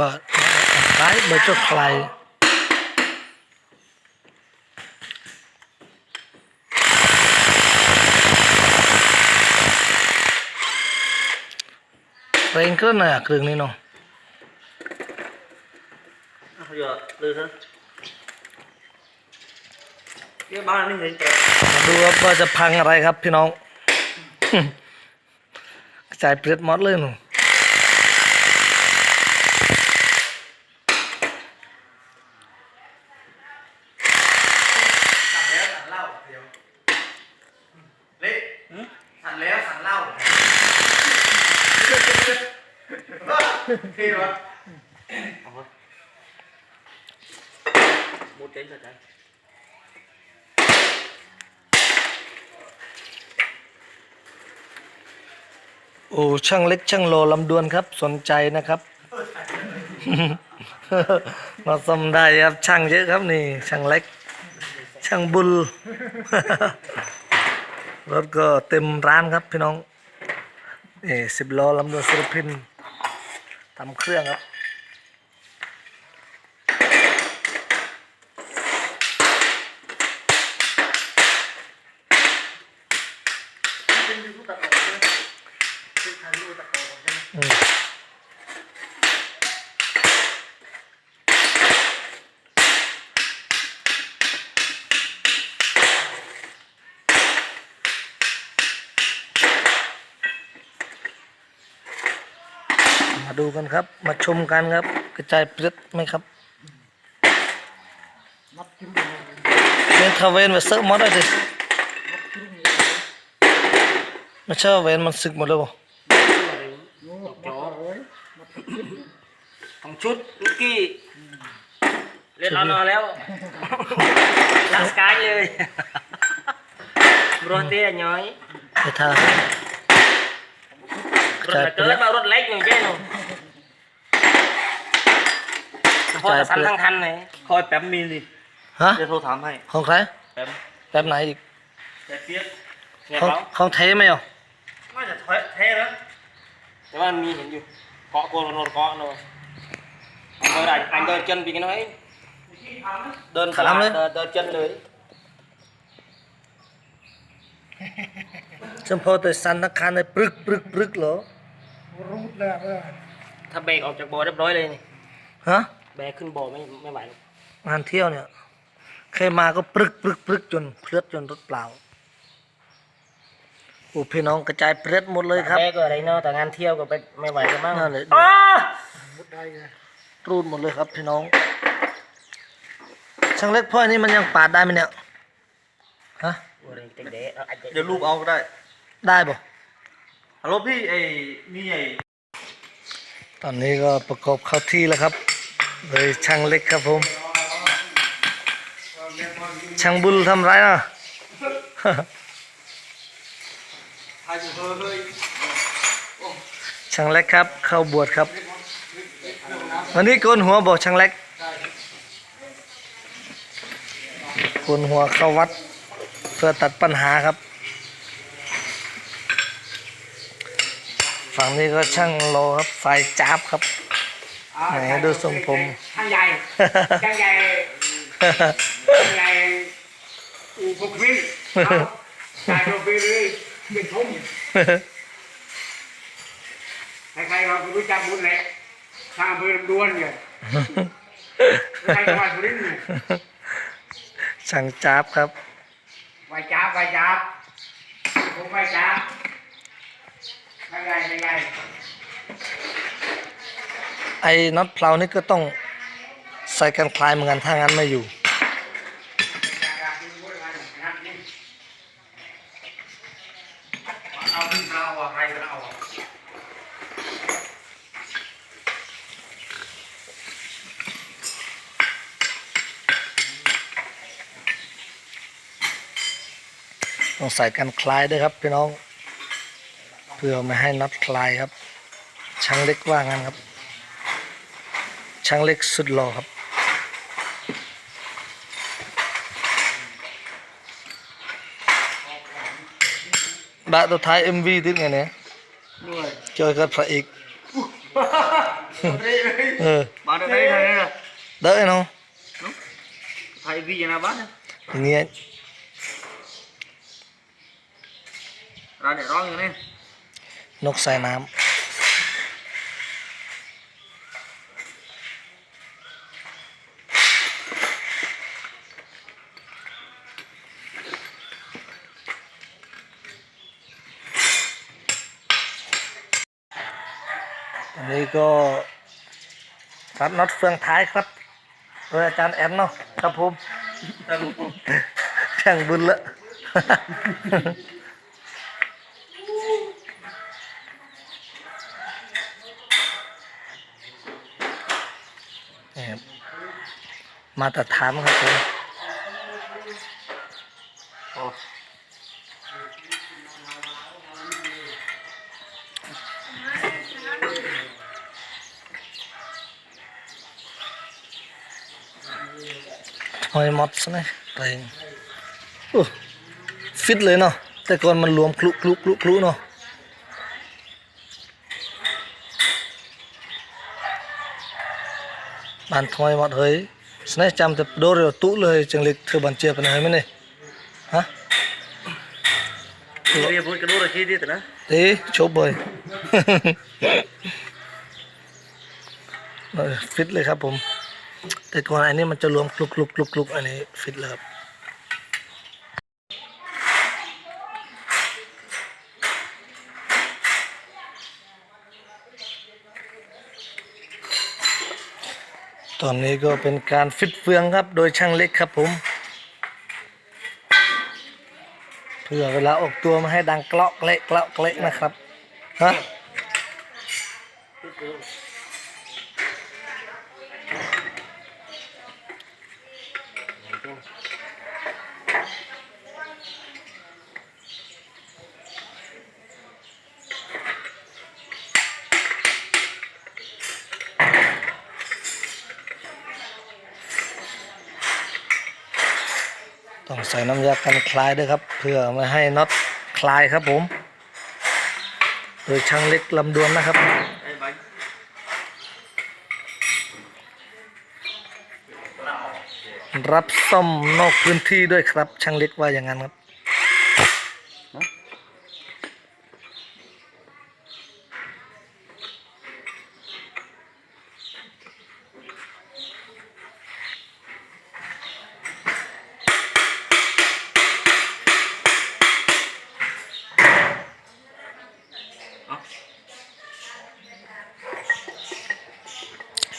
บาดคล้ายเบอร์จดคลายเร่งเครื่องหน่อยอะครื่งนี้นาะ Bây giờ từ thôi cái bao này mình kẹt มาดูว่าจะพังอะไรครับพี่น้องกระจายเปรียดมอดเลยหนูสั่นแล้วสั่นเหล้าเดี๋ยวเละสั่นแล้วสั่นเหล้า พี่วะเอาวะมุดเจ๊ง thật đấy โอ้ช่างเล็กช่างโลลำดวนครับ สนใจนะครับ มาสมได้ครับช่างเยอะครับนี่ช่างเล็ก ช่างบุญรถก็เต็มร้านครับพี่น้องเอสิบล้อลำดวนสุรพิน ทำเครื่องครับเป็นยูทูบตัดต่อใช่ไหมเป็นถ่ายรูปตัดต่อใช่ไหม ดูกันครับ มาชมกันครับ กระจายเปลือกไหมครับนับกินไปเลยเวนทาเวนไปเซิร์ฟหมดเลยดิไม่ใช่ว่าเวนมันสึกหมดเลยบ่ของชุดลูกกี้เล่นเอานอนแล้วลักสกายเลยรถเตี้ยน้อยไปทารถเกิดมารถเล็กอย่างเช่ นพอจะสั่นทั้งคันเลยคอยแป๊บมีดิฮะ จะโทรถามให้ ของใคร แป๊บแบบไหนอีก แต่เปียกเนี่ยของเขาของเทไหมอะน่าจะแท้แล้วแต่ว่ามีเห็นอยู่ เกาะโกนโนเกาะโนเดินอันเดิน chân vì cái nó ấy เดินตลาดเดินเดิน chân เลยเฉพาะแต่สันตะคารในปรึกปรึกปรึกเหรอถ้าเบรกออกจากบ่อเรียบร้อยเลยนี่ฮะ แบกขึ้นบ่อไม่ไม่ไหวหรอกงานเที่ยวเนี่ยใครมาก็ปรึกปรึกปรึกจนเพลือดจนรถเปล่าโอ้พี่น้องกระจายเปลือดหมดเลยครับแบกก็อะไรเนาะแต่งานเที่ยวก็ไปไม่ไหวกันมั้งนั่นเลยอ้ารูดหมดเลยครับพี่น้อง ช่างเล็กพ่อนี่มันยังปาดได้ไหมเนี่ยฮะโอ้ยเด็กเด็กเอาอาจจะเดี๋ยวลูกเอาก็ได้ ได้ป่ะฮัลโหลพี่ไอ้นี่ไอ้ตอนนี้ก็ประกอบเข้าที่แล้วครับ โดยช่างเล็กครับผม ช่างบุญทำไรนะทายอช่างเล็กครับ เข้าบวชครับ วันนี้โกนหัวบอกช่างเล็กโกนหัวเข้าวัด เพื่อตัดปัญหาครับ ฝั่งนี้ก็ช่างโลครับไฟจับครับ ไหนดูทรงผมช่างใหญ่ช่างใหญ่ช่างใหญ่อูพกวิ่งเอาจ่ายตัวฟรีเลยเป็นทุ่มใครๆเราก็รู้จักบุญแหละทางอำเภอลำดวนเนี่ยใครจังหวัดสุรินทร์เนี่ยช่างจับครับไหวจ้าบไหวจ้าบผมไหวจ้าบช่างใหญ่ช่างใหญ่ ไอ้น็อตเพลานี่ก็ต้องใส่กันคลายเหมือนกันถ้างั้นไม่อยู่ต้องใส่กันคลายด้วยครับพี่น้องเพื่อไม่ให้น็อตคลายครับช่างเล็กว่างั้นครับ ช่างเล็กสุดหล่อครับบะตัวท้าย MV ติดไงเนี่ยด้วยเจอกับพระเอกเออ bán được đây này nè เด้อเนาะ thay vì nào bán này อย่างเงี้ย ra để đó như này นกใส่น้ำ อันนี้ก็รัดน็อตเฟืองท้ายครับโดยอาจารย์แอนเนาะครับผมช่างบุญละมาตรฐานครับผม หอยมอดซะหน่อยเรงโอ้ฟิตเลยเนาะแต่ก่อนมันรวมคลุคลุคลุคลุเนาะบานทอยหมดเฮ้ยสนายจำแต่โดเรียวตุเลยจังเล็กเธอบันเจียบไปไหนไหมเนี่ยฮะ bây giờ vui cái đô là chi đi từ đó เต้ชบเลย เออฟิตเลยครับผม แต่ก่อนอันนี้มันจะรวมลุกคลุกลุกลุกอันนี้ฟิตเลยครับตอนนี้ก็เป็นการฟิตเฟืองครับ โดยช่างเล็กครับผม เพื่อเวลาออกตัวมาให้ดังเกลาะเละเกลาะเละนะครับ ฮะ ต้องใส่น้ำยากันคลายด้วยครับ เพื่อไม่ให้น็อตคลายครับผม โดยช่างเล็กลำดวนนะครับ รับซ่อมนอกพื้นที่ด้วยครับ ช่างเล็กว่าอย่างนั้นครับ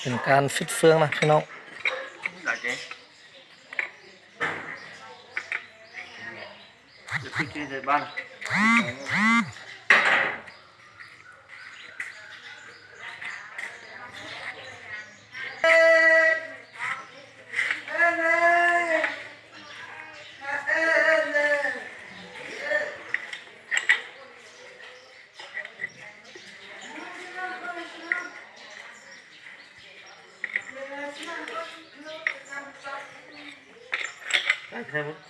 เป็นการฟิตเฟืองนะพี่น้อง İkiniz de ben. Thank you.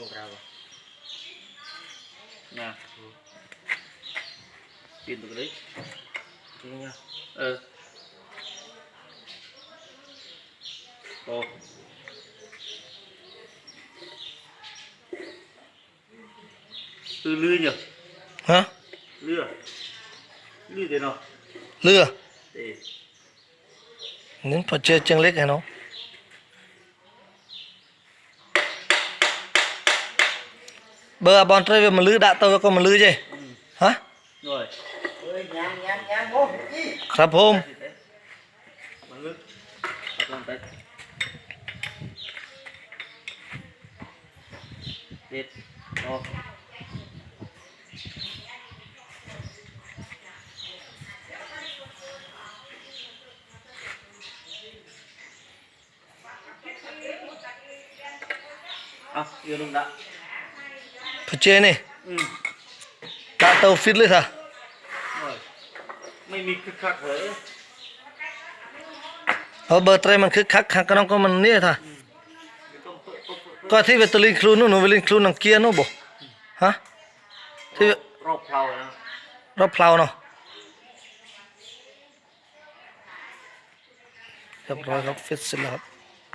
องเรา nè tìm được đấy จริงเนี่ย ừ ồ từ lươi nhỉ ฮะ lưa lưa thế nào เรือ để นี่พอเจอจั งเล็กไงน้องเบอร์บอลเทรเวมันลือดะตัวก็มันลือเจฮะ rồi ครับผม Thì thế. bằng nước hoặc làm tay เด็ดโอ้ เอาอยู่ลงละ พ เจนี่ อืม กะเตาฟิตเลยค่ะ โอ้ยไม่มีคึกคักเหรอ เอาเบอร์เตรมันคือคักคักก็น้องก็มันเนี่ยค่ะ ต้องเปิดเปิดเปิด ก็ที่เวตลินครูนู่นหนูเวลินครูนังเกียร์นู่นบ่ฮะที่ รอบเพลานะ รอบเพลาเนาะเรียบร้อยครับฟิตเสร็จแล้วครับ